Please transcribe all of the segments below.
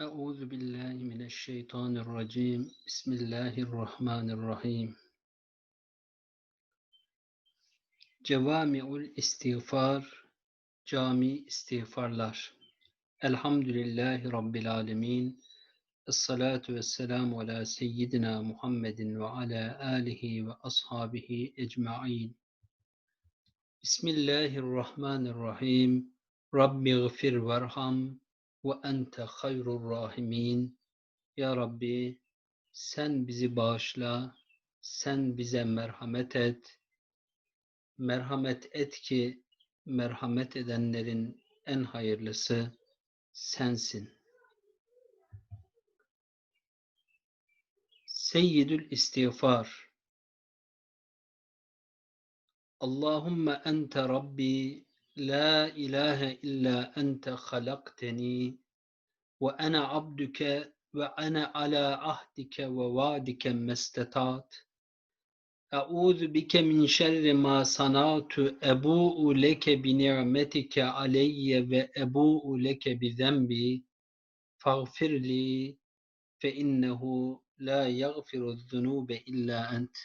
Euzu billahi mineşşeytanirracim. Bismillahirrahmanirrahim. Cevami'ul istiğfar, cami istiğfarlar. Elhamdülillahi rabbil alamin. Essalatu vesselamu ala seyyidina Muhammedin ve ala alihi ve ashabihi ecmaîn. Bismillahirrahmanirrahim. Rabbi gfir verham ve ente hayrur rahimin. Ya Rabbi sen bizi bağışla, sen bize merhamet et. Merhamet et ki merhamet edenlerin en hayırlısı sensin. Seyyidül İstiğfar Allahümme ente Rabbi La ilahe illa ente halakteni ve ana abduke ve ana ala ahdike ve vaadike mestetat. Euzu bike min şerri ma sanatu ebu'u leke bi ni'metike aleyye ve ebu'u leke bi zembi faghfirli fe innehu la yaghfiru zunube illa ent.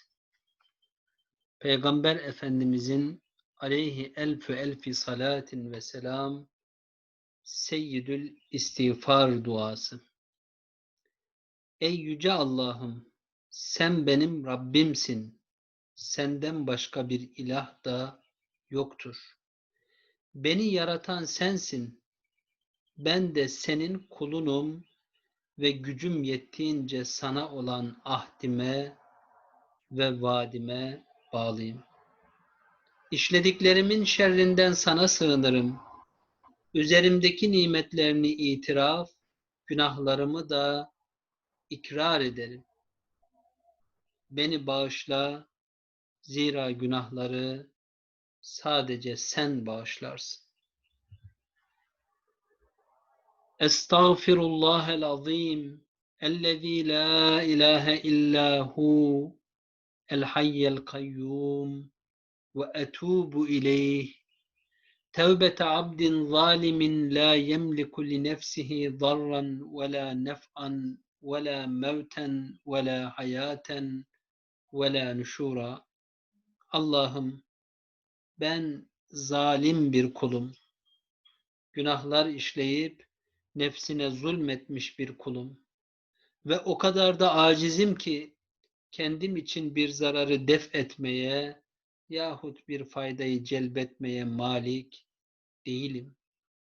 Peygamber Efendimizin aleyhi elfü elfi salatin ve selam seyyidül istiğfar duası. Ey yüce Allah'ım sen benim Rabbimsin. Senden başka bir ilah da yoktur. Beni yaratan sensin. Ben de senin kulunum ve gücüm yettiğince sana olan ahdime ve vaadime bağlıyım. İşlediklerimin şerrinden sana sığınırım. Üzerimdeki nimetlerini itiraf, günahlarımı da ikrar ederim. Beni bağışla, zira günahları sadece sen bağışlarsın. Estağfirullahel azim ellezî la ilahe illa hu el hayyel kayyum ve etubu ileyh. Tevbete abdin zalimin la yemliku li nefsihi darran ve la nef'an ve la mevten ve la hayaten ve la nuşura. Allah'ım ben zalim bir kulum. Günahlar işleyip nefsine zulmetmiş bir kulum. Ve o kadar da acizim ki kendim için bir zararı def etmeye yahut bir faydayı celbetmeye malik değilim.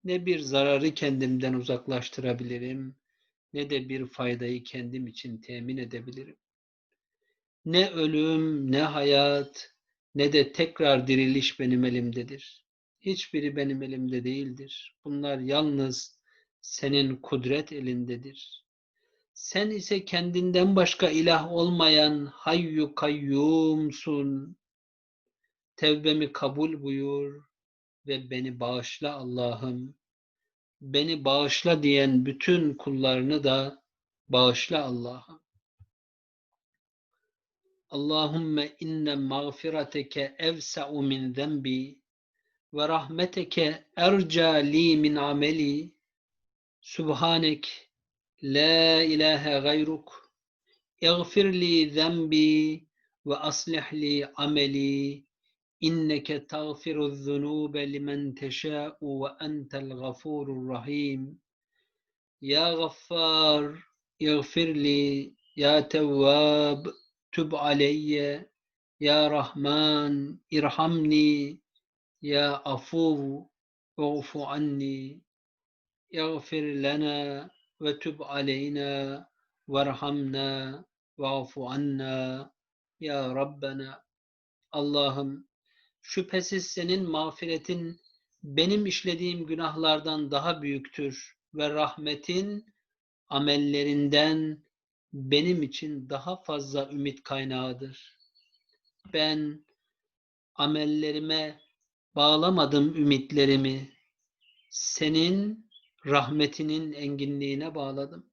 Ne bir zararı kendimden uzaklaştırabilirim, ne de bir faydayı kendim için temin edebilirim. Ne ölüm, ne hayat, ne de tekrar diriliş benim elimdedir. Hiçbiri benim elimde değildir. Bunlar yalnız senin kudret elindedir. Sen ise kendinden başka ilah olmayan hayyu kayyumsun. Tevbemi kabul buyur ve beni bağışla Allah'ım. Beni bağışla diyen bütün kullarını da bağışla Allah'ım. Allahümme inne mağfireteke evsa'u min zenbi ve rahmeteke erca li min ameli. Subhanek la ilahe gayruk. اغفر لي ذنبي وأصلح لي عملي إنك تغفر الذنوب لمن تشاء وأنت الغفور الرحيم. يا غفار اغفر لي. يا تواب تب علي. يا رحمن ارحمني. يا عفو اعف عني. اغفر لنا وتب علينا وارحمنا واعف عنا. يا ربنا Allah'ım Şüphesiz senin mağfiretin benim işlediğim günahlardan daha büyüktür ve rahmetin amellerinden benim için daha fazla ümit kaynağıdır. Ben amellerime bağlamadım ümitlerimi. Senin rahmetinin enginliğine bağladım.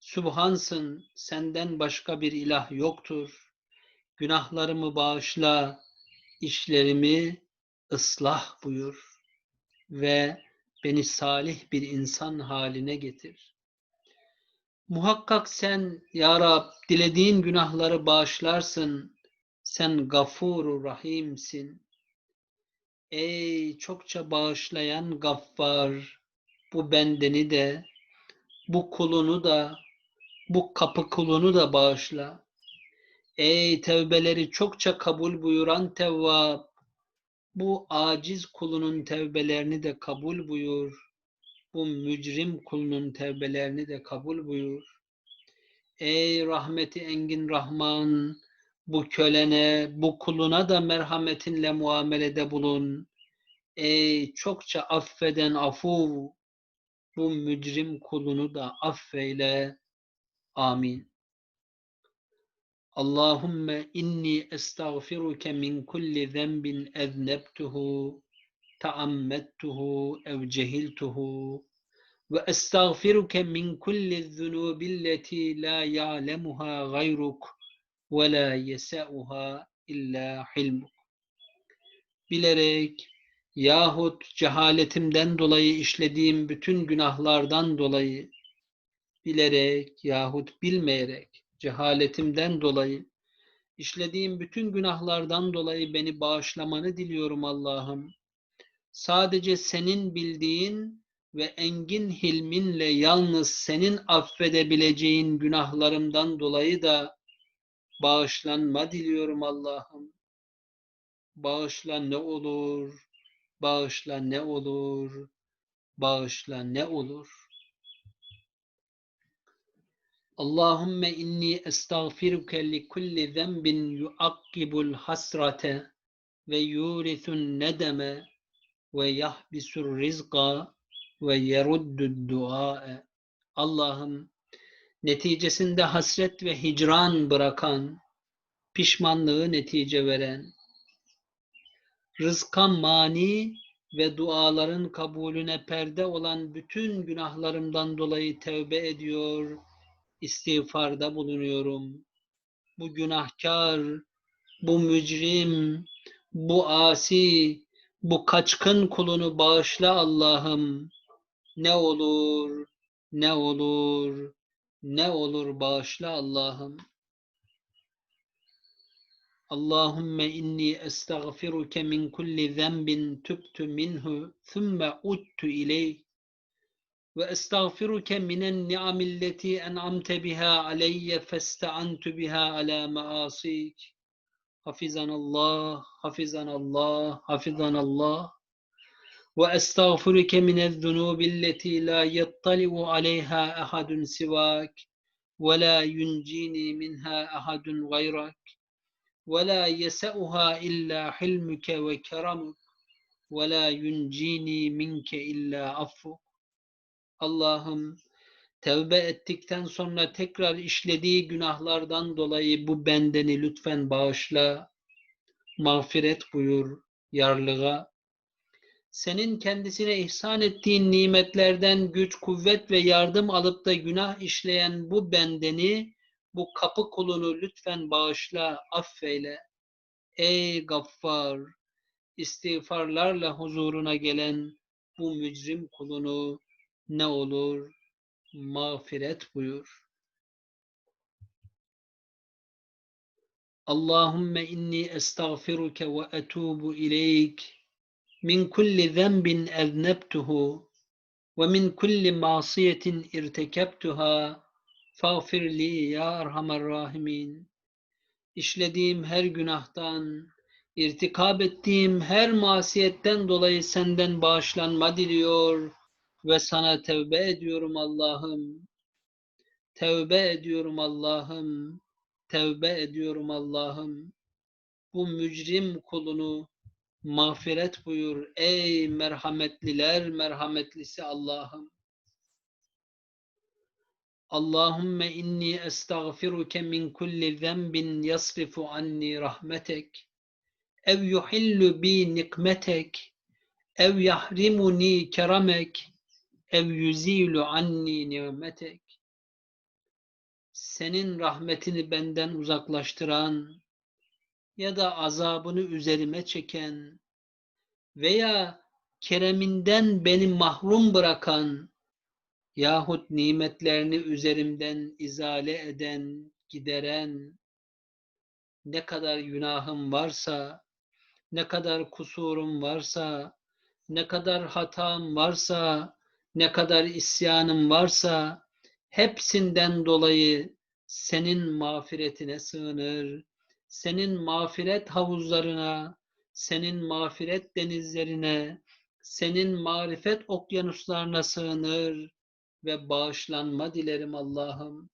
Subhansın, senden başka bir ilah yoktur. Günahlarımı bağışla, işlerimi ıslah buyur ve beni salih bir insan haline getir. Muhakkak sen ya Rab dilediğin günahları bağışlarsın. Sen gafuru rahimsin. Ey çokça bağışlayan gaffar, bu bendeni de, bu kulunu da, bu kapı kulunu da bağışla. Ey tevbeleri çokça kabul buyuran Tevvab, bu aciz kulunun tevbelerini de kabul buyur. Bu mücrim kulunun tevbelerini de kabul buyur. Ey rahmeti engin Rahman, bu kölene, bu kuluna da merhametinle muamelede bulun. Ey çokça affeden afu, bu mücrim kulunu da affeyle. Amin. Allahümme inni estağfiruke min kulli zenbin eznebtuhu, taammettuhu ev cehiltuhu ve estağfiruke min kulli zunubilleti la ya'lemuha gayruk ve la yesa'uha illa hilmuk. Bilerek yahut cehaletimden dolayı işlediğim bütün günahlardan dolayı bilerek yahut bilmeyerek cehaletimden dolayı işlediğim bütün günahlardan dolayı beni bağışlamanı diliyorum Allah'ım. Sadece senin bildiğin ve engin hilminle yalnız senin affedebileceğin günahlarımdan dolayı da bağışlanma diliyorum Allah'ım. Bağışla ne olur, bağışla ne olur, bağışla ne olur. Allahümme inni estağfiruke li kulli zenbin yuakkibul hasrate ve yurithun nedeme ve yahbisur rizqa ve yeruddud dua'e. Allah'ım neticesinde hasret ve hicran bırakan, pişmanlığı netice veren, rızka mani ve duaların kabulüne perde olan bütün günahlarımdan dolayı tevbe ediyor, istiğfarda bulunuyorum. Bu günahkar, bu mücrim, bu asi, bu kaçkın kulunu bağışla Allah'ım. Ne olur, ne olur, ne olur bağışla Allah'ım. Allahümme inni estağfiruke min kulli zenbin tübtü minhu thumma uttu وأستغفرك من النعم التي أنعمت بها علي فاستعنت بها على معاصيك. حفظنا الله حفظنا الله حفظنا الله. وأستغفرك من الذنوب التي لا يطلع عليها أحد سواك ولا ينجيني منها أحد غيرك ولا يسأها إلا حلمك وكرمك ولا ينجيني منك إلا عفوك. Allah'ım tevbe ettikten sonra tekrar işlediği günahlardan dolayı bu bendeni lütfen bağışla, mağfiret buyur yarlığa. Senin kendisine ihsan ettiğin nimetlerden güç, kuvvet ve yardım alıp da günah işleyen bu bendeni, bu kapı kulunu lütfen bağışla, affeyle. Ey gaffar, istiğfarlarla huzuruna gelen bu mücrim kulunu ne olur mağfiret buyur. Allahümme inni estağfiruke ve etubu ileyk min kulli zenbin eznebtuhu ve min kulli masiyetin irtekebtuha fağfir li ya erhamer rahimin. İşlediğim her günahtan, irtikab ettiğim her masiyetten dolayı senden bağışlanma diliyor ve sana tevbe ediyorum Allah'ım. Tevbe ediyorum Allah'ım. Tevbe ediyorum Allah'ım. Bu mücrim kulunu mağfiret buyur ey merhametliler merhametlisi Allah'ım. Allahümme inni estağfiruke min kulli zenbin yasrifu anni rahmetek ev yuhillu bi nikmetek ev yahrimuni keramek ev yüzilu anni nimetek senin rahmetini benden uzaklaştıran ya da azabını üzerime çeken veya kereminden beni mahrum bırakan yahut nimetlerini üzerimden izale eden, gideren, ne kadar günahım varsa, ne kadar kusurum varsa, ne kadar hatam varsa, ne kadar isyanım varsa, hepsinden dolayı senin mağfiretine sığınır, senin mağfiret havuzlarına, senin mağfiret denizlerine, senin marifet okyanuslarına sığınır ve bağışlanma dilerim Allah'ım.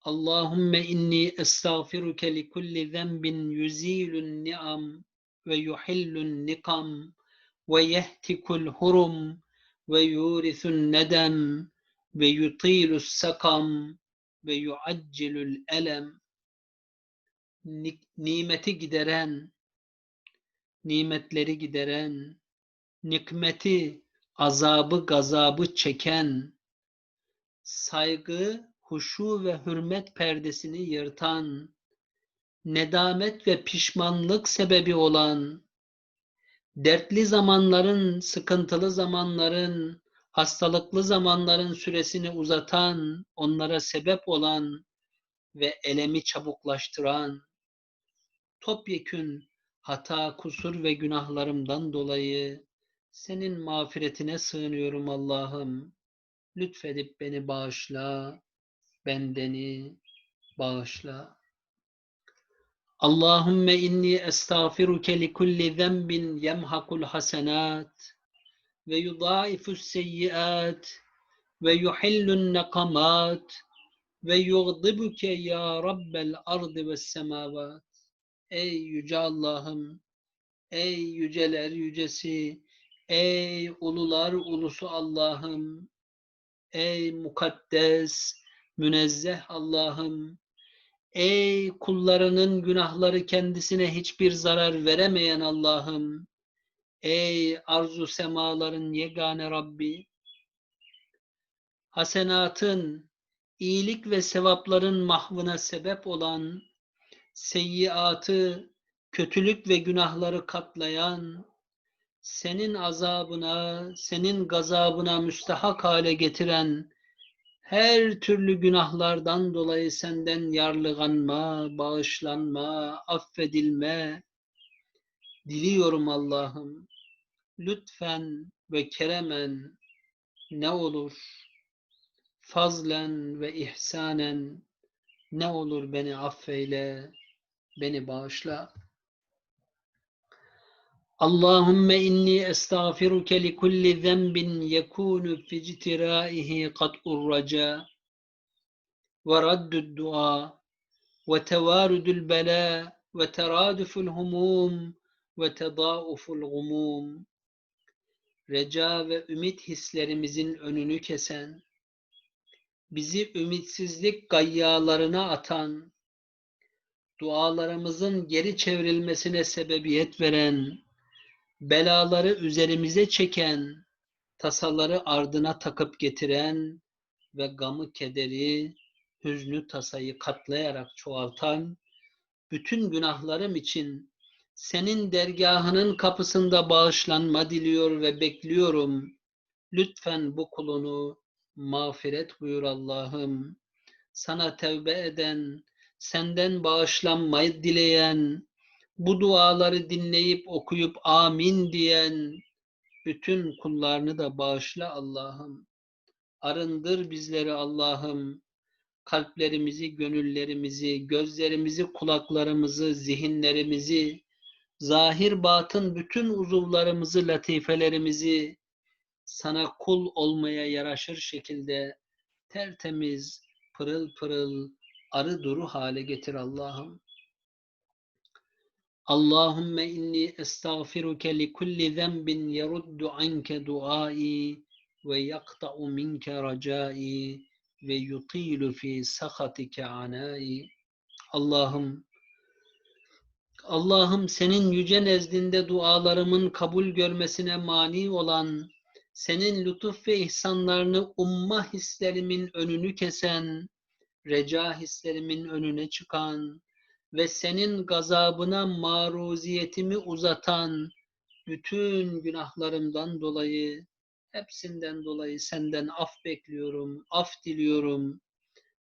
Allahümme inni estağfiruke li kulli zenbin yuzilun ni'am ve yuhillun nikam ve yehtikul hurum ve yurisun nedem ve yutilus sakam ve yuaccilul elem. Nimeti gideren nimetleri gideren nikmeti azabı gazabı çeken saygı huşu ve hürmet perdesini yırtan nedamet ve pişmanlık sebebi olan dertli zamanların, sıkıntılı zamanların, hastalıklı zamanların süresini uzatan, onlara sebep olan ve elemi çabuklaştıran, topyekün hata, kusur ve günahlarımdan dolayı senin mağfiretine sığınıyorum Allah'ım. Lütfedip beni bağışla, bendeni bağışla. Allahümme inni estağfiruke li kulli zenbin yemhakul hasenat ve yudaifus seyyiat ve yuhillun nekamat ve yugdibuke ya Rabbel ardı ve semavat. Ey yüce Allah'ım, ey yüceler yücesi, ey ulular ulusu Allah'ım, ey mukaddes, münezzeh Allah'ım, ey kullarının günahları kendisine hiçbir zarar veremeyen Allah'ım, ey arzu semaların yegane Rabbi, hasenatın, iyilik ve sevapların mahvına sebep olan, seyyiatı, kötülük ve günahları katlayan, senin azabına, senin gazabına müstahak hale getiren her türlü günahlardan dolayı senden yarlıganma, bağışlanma, affedilme diliyorum Allah'ım. Lütfen ve keremen ne olur fazlen ve ihsanen ne olur beni affeyle, beni bağışla. Allahümme inni estağfiruke li kulli zenbin yekunu fi ictiraihi kat'ur raca ve raddud dua ve tevarudul bela ve teraduful humum ve tedauful gumum reca ve ümit hislerimizin önünü kesen bizi ümitsizlik gayyalarına atan, dualarımızın geri çevrilmesine sebebiyet veren, belaları üzerimize çeken, tasaları ardına takıp getiren ve gamı kederi, hüznü tasayı katlayarak çoğaltan, bütün günahlarım için senin dergahının kapısında bağışlanma diliyor ve bekliyorum. Lütfen bu kulunu mağfiret buyur Allah'ım. Sana tevbe eden, senden bağışlanmayı dileyen, bu duaları dinleyip okuyup amin diyen bütün kullarını da bağışla Allah'ım. Arındır bizleri Allah'ım. Kalplerimizi, gönüllerimizi, gözlerimizi, kulaklarımızı, zihinlerimizi, zahir batın bütün uzuvlarımızı, latifelerimizi sana kul olmaya yaraşır şekilde tertemiz, pırıl pırıl, arı duru hale getir Allah'ım. Allahümme inni estağfiruke li kulli zenbin yeruddu anke duai ve yakta'u minke racai ve yutilu fi sakhatike anai. Allah'ım Allah'ım senin yüce nezdinde dualarımın kabul görmesine mani olan, senin lütuf ve ihsanlarını umma hislerimin önünü kesen, reca hislerimin önüne çıkan ve senin gazabına maruziyetimi uzatan bütün günahlarımdan dolayı Hepsinden dolayı senden af bekliyorum, af diliyorum.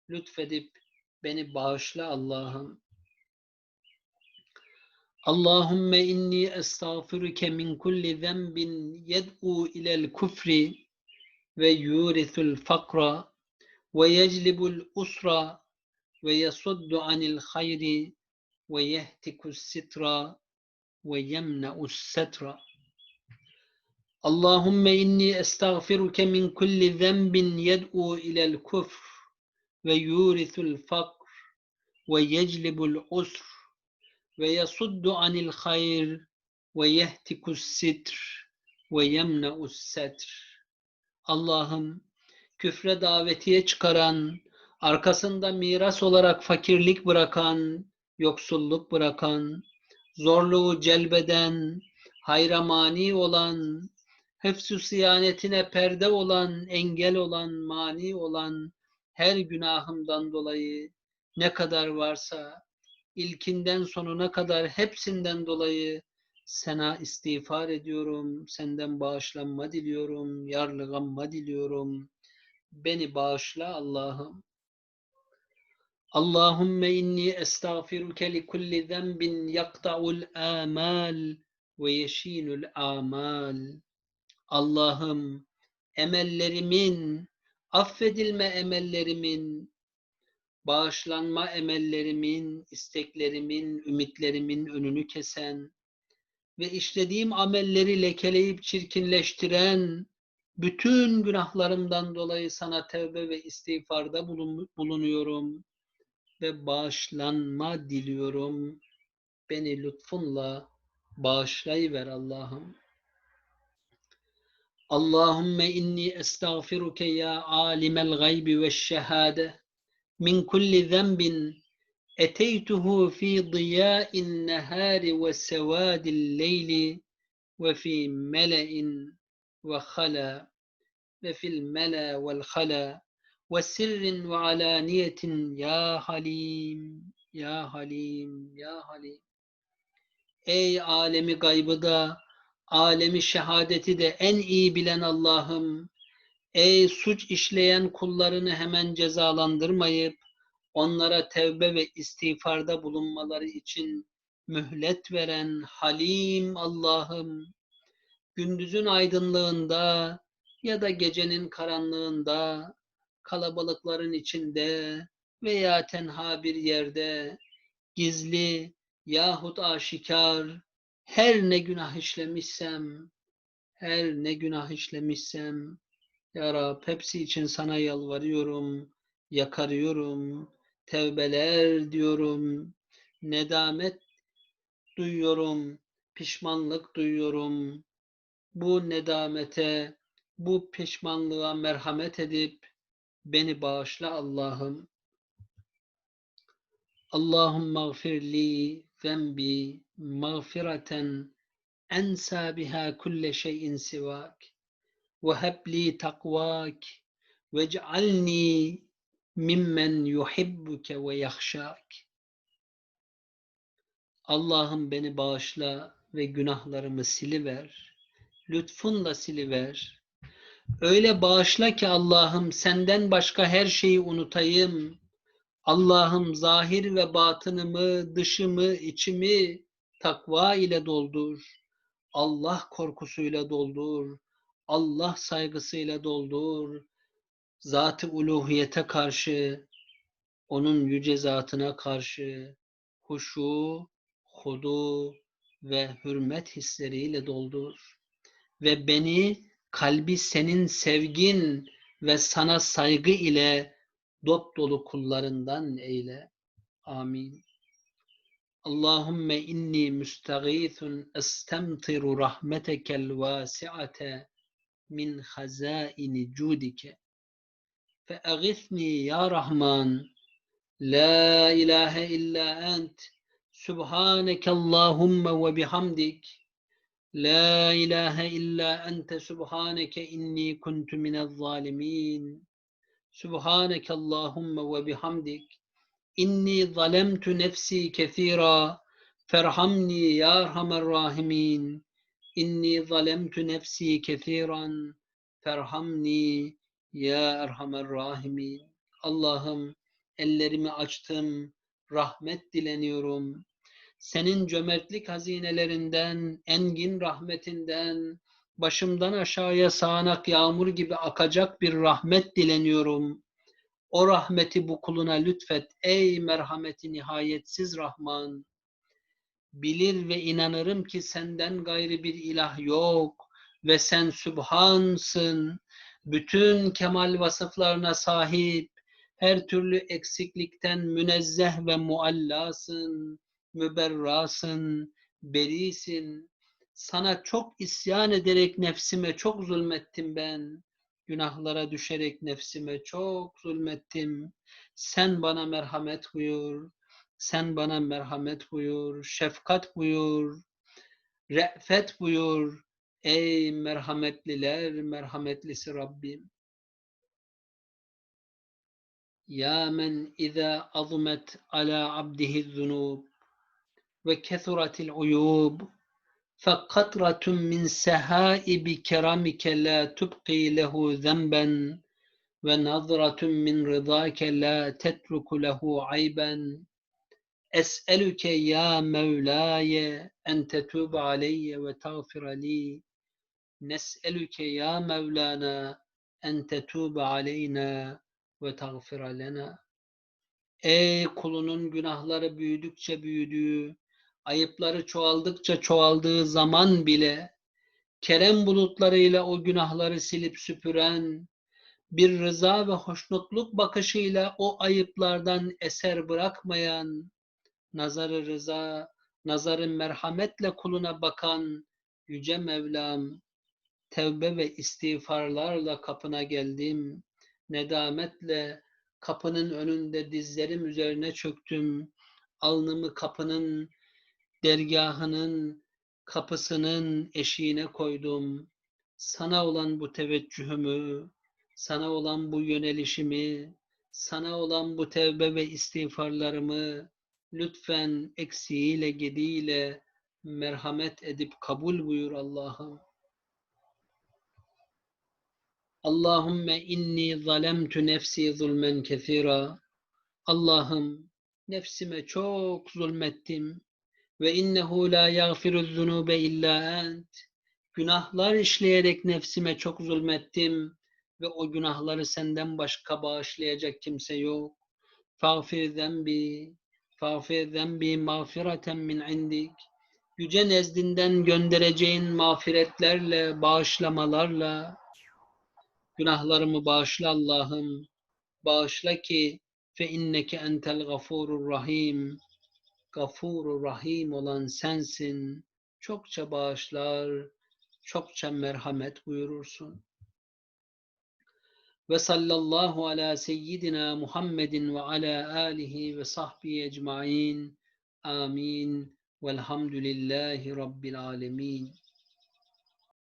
Lütfedip beni bağışla Allah'ım. Allahümme inni estağfiruke min kulli zenbin yed'u ilel kufri ve yurisul fakra ve yeclibul usra ve yasuddu anil hayri ve yehtikus sitra ve yemne'us setra. Allahümme inni estağfiruke min kulli zenbin yed'u ilel kufr ve yurisul fakr ve yeclibul usr ve yasuddu anil hayr ve yehtikus sitr ve yemne'us setr. Allah'ım küfre davetiye çıkaran, arkasında miras olarak fakirlik bırakan, yoksulluk bırakan, zorluğu celbeden, hayra mani olan, hıfzü siyanetine perde olan, engel olan, mani olan her günahımdan dolayı ne kadar varsa ilkinden sonuna kadar hepsinden dolayı sana istiğfar ediyorum, senden bağışlanma diliyorum, yarlıganma diliyorum. Beni bağışla Allah'ım. Allahümme inni estağfiruke li kulli zenbin yakta'ul amal ve yeşinul amal. Allah'ım emellerimin, affedilme emellerimin, bağışlanma emellerimin, isteklerimin, ümitlerimin önünü kesen ve işlediğim amelleri lekeleyip çirkinleştiren bütün günahlarımdan dolayı sana tevbe ve istiğfarda bulun- bulunuyorum ve bağışlanma diliyorum. Beni lütfunla bağışlayıver Allah'ım. Allahümme inni estağfiruke ya alimel gaybi ve şehade min kulli zenbin eteytuhu fi diya'in nehari ve sevadil leyli ve fi mele'in ve khala ve fil mela vel khala ve sirrin ve alaniyetin ya halim ya halim ya halim. Ey alemi gaybı da alemi şehadeti de en iyi bilen Allah'ım ey suç işleyen kullarını hemen cezalandırmayıp onlara tevbe ve istiğfarda bulunmaları için mühlet veren Halim Allah'ım. Gündüzün aydınlığında ya da gecenin karanlığında kalabalıkların içinde veya tenha bir yerde gizli yahut aşikar her ne günah işlemişsem her ne günah işlemişsem ya Rab hepsi için sana yalvarıyorum, yakarıyorum, tevbeler diyorum, nedamet duyuyorum, pişmanlık duyuyorum. Bu nedamete, bu pişmanlığa merhamet edip Beni bağışla Allah'ım. Allahum mağfirli zembi mağfireten ensa biha kulle şeyin sivak ve hebli takvak ve cealni mimmen yuhibbuke ve yahşak. Allah'ım beni bağışla ve günahlarımı siliver. Lütfunla siliver. Öyle bağışla ki Allah'ım senden başka her şeyi unutayım. Allah'ım zahir ve batınımı, dışımı, içimi takva ile doldur. Allah korkusuyla doldur. Allah saygısıyla doldur. Zat-ı uluhiyete karşı, onun yüce zatına karşı huşu, hudu ve hürmet hisleriyle doldur. Ve beni kalbi senin sevgin ve sana saygı ile dop dolu kullarından eyle. Amin. Allahümme inni müstegîthun estemtiru rahmetekel vâsi'ate min hazâini cudike. Fe'agithni ya Rahman. La ilahe illa ent. Subhaneke Allahümme ve bihamdik. La ilahe illa ente subhaneke inni kuntu minez zalimin. Subhaneke Allahümme ve bihamdik. İnni zalemtu nefsi kethira. Ferhamni ya erhamer rahimin. İnni zalemtu nefsi kethiran. Ferhamni ya erhamer rahimin. Allah'ım ellerimi açtım. Rahmet dileniyorum. Senin cömertlik hazinelerinden, engin rahmetinden, başımdan aşağıya sağanak yağmur gibi akacak bir rahmet dileniyorum. O rahmeti bu kuluna lütfet ey merhameti nihayetsiz Rahman. Bilir ve inanırım ki senden gayrı bir ilah yok ve sen Sübhansın. Bütün kemal vasıflarına sahip, her türlü eksiklikten münezzeh ve muallasın, müberrasın, berisin. Sana çok isyan ederek nefsime çok zulmettim ben. Günahlara düşerek nefsime çok zulmettim. Sen bana merhamet buyur. Sen bana merhamet buyur. Şefkat buyur. Re'fet buyur. Ey merhametliler merhametlisi Rabbim. Ya men iza azmet ala abdihi zunub ve kesuratil uyub. Fakatratun min sehaibi keramike la tubqi lehu zemben ve nazratun min rızake la tetruku lehu ayben. Es'eluke ya mevlaye en tetub aleyye ve tağfir li nes'eluke ya mevlana en tetub aleyna ve tağfir lena Ey kulunun günahları büyüdükçe büyüdüğü ayıpları çoğaldıkça çoğaldığı zaman bile kerem bulutlarıyla o günahları silip süpüren, bir rıza ve hoşnutluk bakışıyla o ayıplardan eser bırakmayan, nazarı rıza, nazarı merhametle kuluna bakan Yüce Mevlam, tevbe ve istiğfarlarla kapına geldim, nedametle kapının önünde dizlerim üzerine çöktüm, alnımı kapının dergahının kapısının eşiğine koydum. Sana olan bu teveccühümü, sana olan bu yönelişimi, sana olan bu tevbe ve istiğfarlarımı lütfen eksiğiyle gediğiyle merhamet edip kabul buyur Allah'ım. Allahümme inni zalemtu nefsi zulmen kethira. Allah'ım nefsime çok zulmettim ve innehu la yaghfiru zunube illa ent. Günahlar işleyerek nefsime çok zulmettim ve o günahları senden başka bağışlayacak kimse yok. Fağfir zembi, fağfir zembi mağfireten min indik. Yüce nezdinden göndereceğin mağfiretlerle, bağışlamalarla günahlarımı bağışla Allah'ım. Bağışla ki fe inneke entel gafurur rahim. Gafuru Rahim olan sensin. Çokça bağışlar, çokça merhamet buyurursun. Ve sallallahu ala seyyidina Muhammedin ve ala alihi ve sahbihi ecmain. Amin. Velhamdülillahi Rabbil alemin.